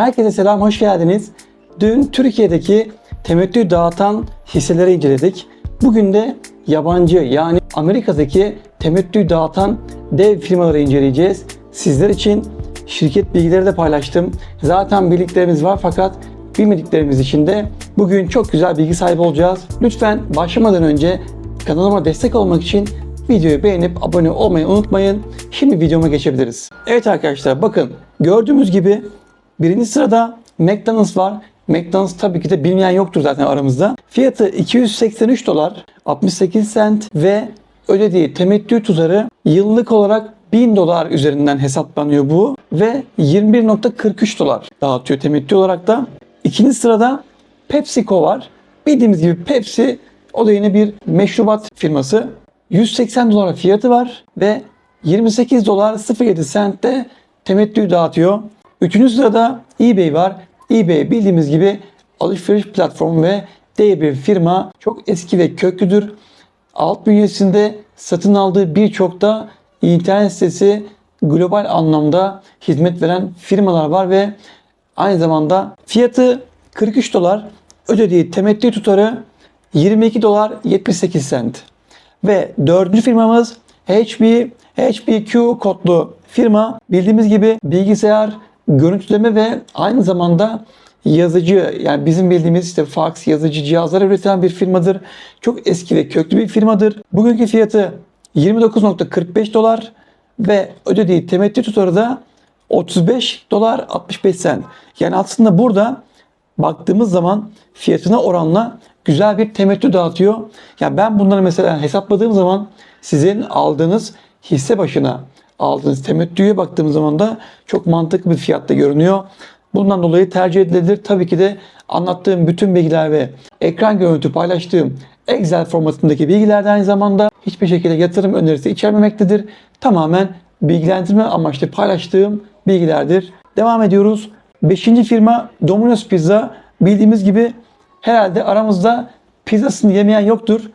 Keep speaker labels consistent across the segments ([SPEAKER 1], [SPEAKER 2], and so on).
[SPEAKER 1] Herkese selam, hoş geldiniz. Dün Türkiye'deki temettü dağıtan hisseleri inceledik. Bugün de yabancı yani Amerika'daki temettü dağıtan dev firmaları inceleyeceğiz. Sizler için şirket bilgileri de paylaştım. Zaten bildiklerimiz var fakat bilmediklerimiz için de bugün çok güzel bilgi sahibi olacağız. Lütfen başlamadan önce kanalıma destek olmak için videoyu beğenip abone olmayı unutmayın. Şimdi videoma geçebiliriz. Evet arkadaşlar bakın gördüğümüz gibi birinci sırada McDonald's var. McDonald's tabii ki de bilmeyen yoktur zaten aramızda. Fiyatı 283 dolar 68 sent ve ödediği temettü tutarı yıllık olarak 1000 dolar üzerinden hesaplanıyor bu ve 21.43 dolar dağıtıyor temettü olarak da. İkinci sırada PepsiCo var. Bildiğimiz gibi Pepsi o da yine bir meşrubat firması. 180 dolar fiyatı var ve 28 dolar 07 sentte temettü dağıtıyor. Üçüncü sırada eBay var. eBay bildiğimiz gibi alışveriş platformu ve dev bir firma. Çok eski ve köklüdür. Alt bünyesinde satın aldığı birçok da internet sitesi global anlamda hizmet veren firmalar var ve aynı zamanda fiyatı 43 dolar ödediği temettü tutarı 22 dolar 78 sent. Ve dördüncü firmamız HP, HPQ kodlu firma. Bildiğimiz gibi bilgisayar, görüntüleme ve aynı zamanda yazıcı yani bizim bildiğimiz işte fax yazıcı cihazlar üreten bir firmadır. Çok eski ve köklü bir firmadır. Bugünkü fiyatı 29.45 dolar ve ödediği temettü tutarı da 35 dolar 65 sent. Yani aslında burada baktığımız zaman fiyatına oranla güzel bir temettü dağıtıyor. Ya ben bunları mesela hesapladığım zaman sizin aldığınız hisse başına aldığınız temettüye baktığımız zaman da çok mantıklı bir fiyatta görünüyor. Bundan dolayı tercih edilebilir. Tabii ki de anlattığım bütün bilgiler ve ekran görüntü paylaştığım Excel formatındaki bilgiler de aynı zamanda hiçbir şekilde yatırım önerisi içermemektedir. Tamamen bilgilendirme amaçlı paylaştığım bilgilerdir. Devam ediyoruz. Beşinci firma Domino's Pizza. Bildiğimiz gibi herhalde aramızda pizzasını yemeyen yoktur.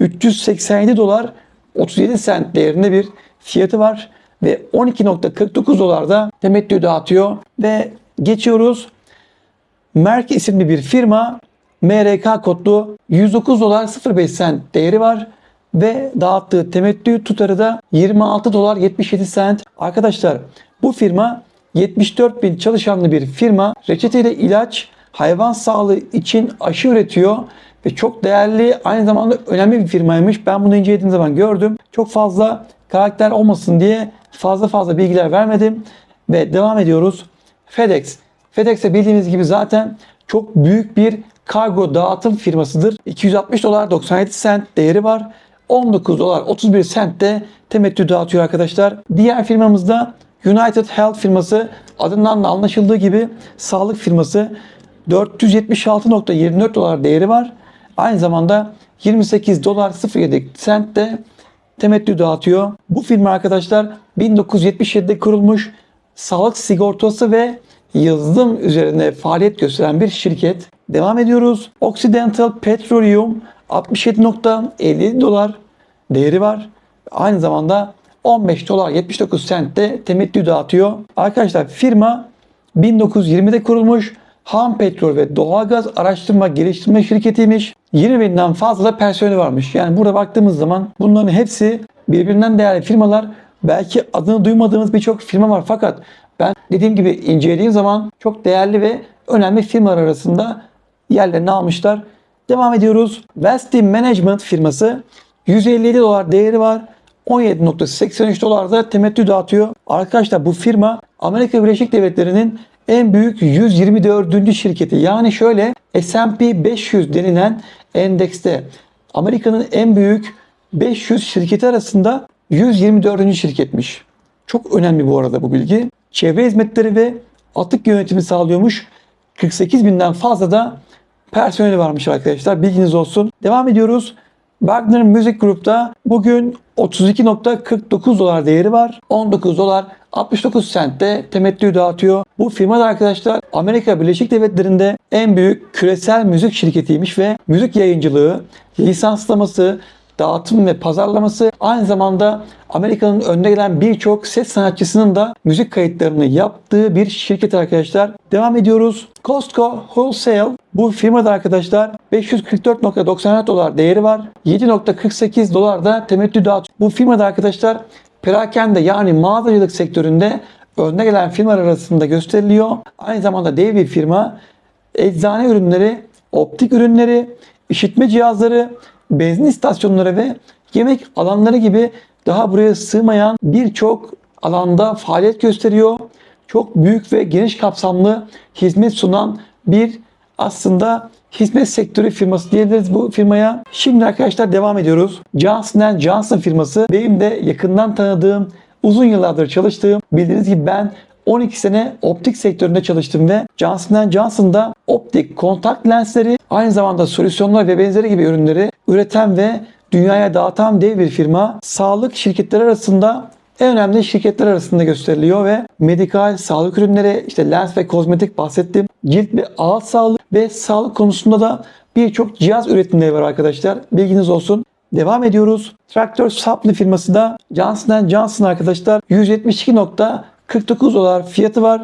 [SPEAKER 1] 387 dolar 37 sent değerinde bir fiyatı var ve 12.49 dolarda temettü dağıtıyor ve geçiyoruz. Merck isimli bir firma MRK kodlu 109 dolar 05 sent değeri var ve dağıttığı temettü tutarı da 26 dolar 77 sent. Arkadaşlar bu firma 74 bin çalışanlı bir firma. Reçeteyle ilaç, hayvan sağlığı için aşı üretiyor ve çok değerli aynı zamanda önemli bir firmaymış. Ben bunu incelediğim zaman gördüm. Çok fazla karakter olmasın diye fazla fazla bilgiler vermedim ve devam ediyoruz. FedEx. FedEx de bildiğimiz gibi zaten çok büyük bir kargo dağıtım firmasıdır. 260 dolar 97 sent değeri var. 19 dolar 31 sent de temettü dağıtıyor arkadaşlar. Diğer firmamızda United Health firması adından da anlaşıldığı gibi sağlık firması 476.24 dolar değeri var. Aynı zamanda 28 dolar 07 sent de temettü dağıtıyor. Bu firma arkadaşlar 1977'de kurulmuş sağlık sigortası ve yazılım üzerine faaliyet gösteren bir şirket. Devam ediyoruz. Occidental Petroleum 67.50 dolar değeri var. Aynı zamanda 15 dolar 79 sent de temettü dağıtıyor. Arkadaşlar firma 1920'de kurulmuş ham petrol ve doğalgaz araştırma geliştirme şirketiymiş. 20 binden fazla personeli varmış. Yani burada baktığımız zaman bunların hepsi birbirinden değerli firmalar. Belki adını duymadığımız birçok firma var fakat ben dediğim gibi incelediğim zaman çok değerli ve önemli firmalar arasında yerlerini almışlar. Devam ediyoruz. Westy Management firması 157 dolar değeri var. 17.83 dolarda temettü dağıtıyor. Arkadaşlar bu firma Amerika Birleşik Devletleri'nin en büyük 124. şirketi. Yani şöyle S&P 500 denilen endekste Amerika'nın en büyük 500 şirketi arasında 124. şirketmiş. Çok önemli bu arada bu bilgi. Çevre hizmetleri ve atık yönetimi sağlıyormuş. 48 binden fazla da personeli varmış arkadaşlar. Bilginiz olsun. Devam ediyoruz. Wagner Music Group'ta bugün 32.49 dolar değeri var. 19 dolar 69 sentte temettü dağıtıyor. Bu firma da arkadaşlar Amerika Birleşik Devletleri'nde en büyük küresel müzik şirketiymiş ve müzik yayıncılığı, lisanslaması, dağıtım ve pazarlaması aynı zamanda Amerika'nın önde gelen birçok ses sanatçısının da müzik kayıtlarını yaptığı bir şirket arkadaşlar. Devam ediyoruz. Costco Wholesale bu firmada arkadaşlar 544.94 dolar değeri var. 7.48 dolar da temettü dağıtıyor. Bu firmada arkadaşlar perakende yani mağazacılık sektöründe önde gelen firmalar arasında gösteriliyor. Aynı zamanda dev bir firma eczane ürünleri, optik ürünleri, işitme cihazları, benzin istasyonları ve yemek alanları gibi daha buraya sığmayan birçok alanda faaliyet gösteriyor. Çok büyük ve geniş kapsamlı hizmet sunan bir aslında hizmet sektörü firması diyebiliriz bu firmaya. Şimdi arkadaşlar devam ediyoruz. Johnson Johnson firması benim de yakından tanıdığım, uzun yıllardır çalıştığım, bildiğiniz gibi ben 12 sene optik sektöründe çalıştım ve Johnson Johnson'da optik kontak lensleri, aynı zamanda solüsyonlar ve benzeri gibi ürünleri üreten ve dünyaya dağıtan dev bir firma. Sağlık şirketleri arasında en önemli şirketler arasında gösteriliyor ve medikal, sağlık ürünleri, işte lens ve kozmetik bahsettim. Cilt ve ağız sağlığı ve sağlık konusunda da birçok cihaz üretimleri var arkadaşlar. Bilginiz olsun. Devam ediyoruz. Traktör Supply firması da Johnson Johnson arkadaşlar 172.49 dolar fiyatı var.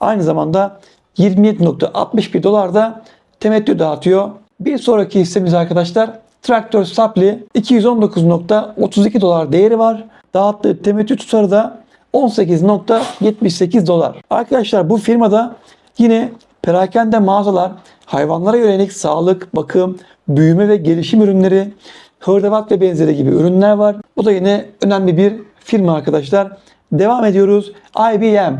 [SPEAKER 1] Aynı zamanda 27.61 dolar da temettü dağıtıyor. Bir sonraki hissemiz arkadaşlar Traktör Supply 219.32 dolar değeri var. Dağıttığı temettü tutarı da 18.78 dolar. Arkadaşlar bu firmada yine perakende mağazalar, hayvanlara yönelik sağlık, bakım, büyüme ve gelişim ürünleri, hırdavat ve benzeri gibi ürünler var. Bu da yine önemli bir firma arkadaşlar. Devam ediyoruz. IBM.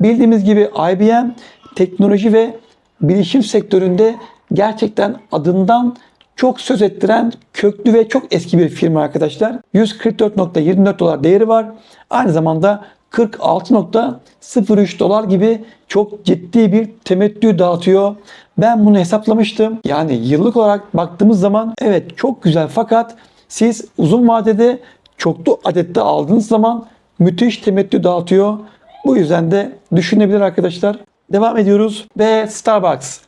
[SPEAKER 1] Bildiğimiz gibi IBM teknoloji ve bilişim sektöründe gerçekten adından çok söz ettiren köklü ve çok eski bir firma arkadaşlar. 144.24 dolar değeri var. Aynı zamanda 46.03 dolar gibi çok ciddi bir temettü dağıtıyor. Ben bunu hesaplamıştım. Yani yıllık olarak baktığımız zaman evet çok güzel fakat siz uzun vadede çoklu adette aldığınız zaman müthiş temettü dağıtıyor. Bu yüzden de düşünebilir arkadaşlar. Devam ediyoruz ve Starbucks.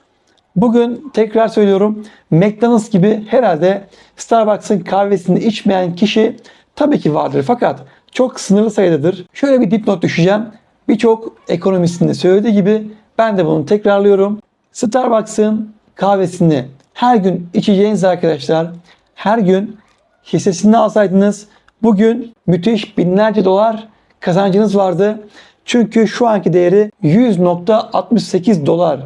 [SPEAKER 1] Bugün tekrar söylüyorum McDonald's gibi herhalde Starbucks'ın kahvesini içmeyen kişi tabii ki vardır fakat çok sınırlı sayıdadır. Şöyle bir dipnot düşeceğim. Birçok ekonomistin de söylediği gibi ben de bunu tekrarlıyorum. Starbucks'ın kahvesini her gün içeceğiniz arkadaşlar her gün hissesini alsaydınız bugün müthiş binlerce dolar kazancınız vardı. Çünkü şu anki değeri 100.68 dolar.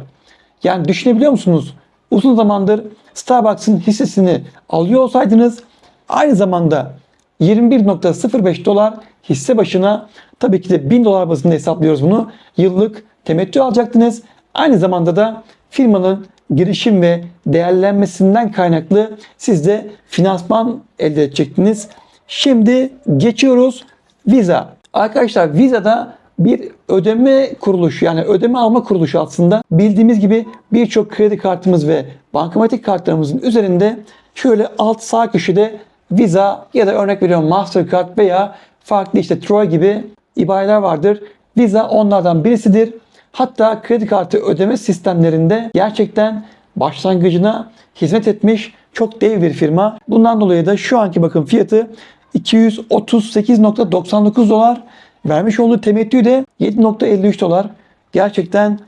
[SPEAKER 1] Yani düşünebiliyor musunuz? Uzun zamandır Starbucks'ın hissesini alıyor olsaydınız aynı zamanda 21.05 dolar hisse başına tabii ki de 1000 dolar bazında hesaplıyoruz bunu. Yıllık temettü alacaktınız. Aynı zamanda da firmanın girişim ve değerlenmesinden kaynaklı siz de finansman elde edecektiniz. Şimdi geçiyoruz Visa. Arkadaşlar Visa'da bir ödeme kuruluşu yani ödeme alma kuruluşu aslında bildiğimiz gibi birçok kredi kartımız ve bankamatik kartlarımızın üzerinde şöyle alt sağ köşede Visa ya da örnek veriyorum Mastercard veya farklı işte Troy gibi ibareler vardır. Visa onlardan birisidir. Hatta kredi kartı ödeme sistemlerinde gerçekten başlangıcına hizmet etmiş çok dev bir firma. Bundan dolayı da şu anki bakın fiyatı 238.99 dolar. Vermiş olduğu temettü de 7.53 dolar. Gerçekten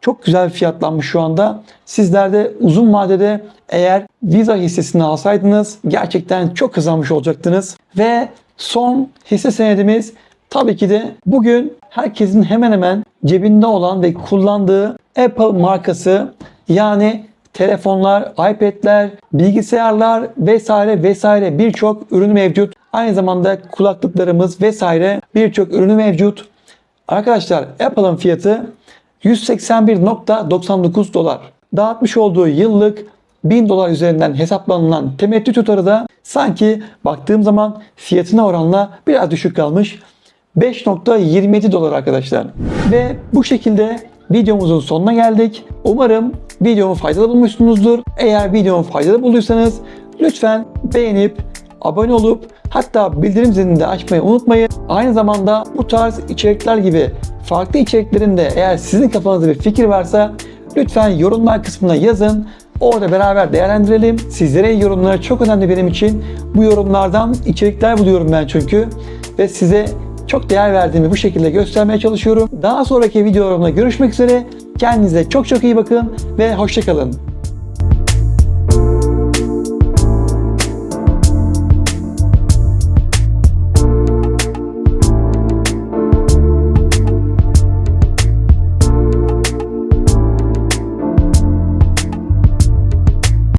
[SPEAKER 1] çok güzel fiyatlanmış şu anda. Sizler de uzun vadede eğer Visa hissesini alsaydınız gerçekten çok kazanmış olacaktınız. Ve son hisse senedimiz tabii ki de bugün herkesin hemen hemen cebinde olan ve kullandığı Apple markası yani telefonlar, iPad'ler, bilgisayarlar vesaire vesaire birçok ürün mevcut. Aynı zamanda kulaklıklarımız vesaire birçok ürünü mevcut. Arkadaşlar Apple'ın fiyatı 181.99 dolar. Dağıtmış olduğu yıllık 1000 dolar üzerinden hesaplanılan temettü tutarı da sanki baktığım zaman fiyatına oranla biraz düşük kalmış. 5.27 dolar arkadaşlar. Ve bu şekilde videomuzun sonuna geldik. Umarım videomu faydalı bulmuşsunuzdur. Eğer videomu faydalı bulduysanız lütfen beğenip abone olup hatta bildirim zilini de açmayı unutmayın. Aynı zamanda bu tarz içerikler gibi farklı içeriklerinde eğer sizin kafanızda bir fikir varsa lütfen yorumlar kısmına yazın. Orada beraber değerlendirelim. Sizlere yorumları çok önemli benim için. Bu yorumlardan içerikler buluyorum ben çünkü. Ve size çok değer verdiğimi bu şekilde göstermeye çalışıyorum. Daha sonraki videolarımda görüşmek üzere. Kendinize çok çok iyi bakın ve hoşçakalın.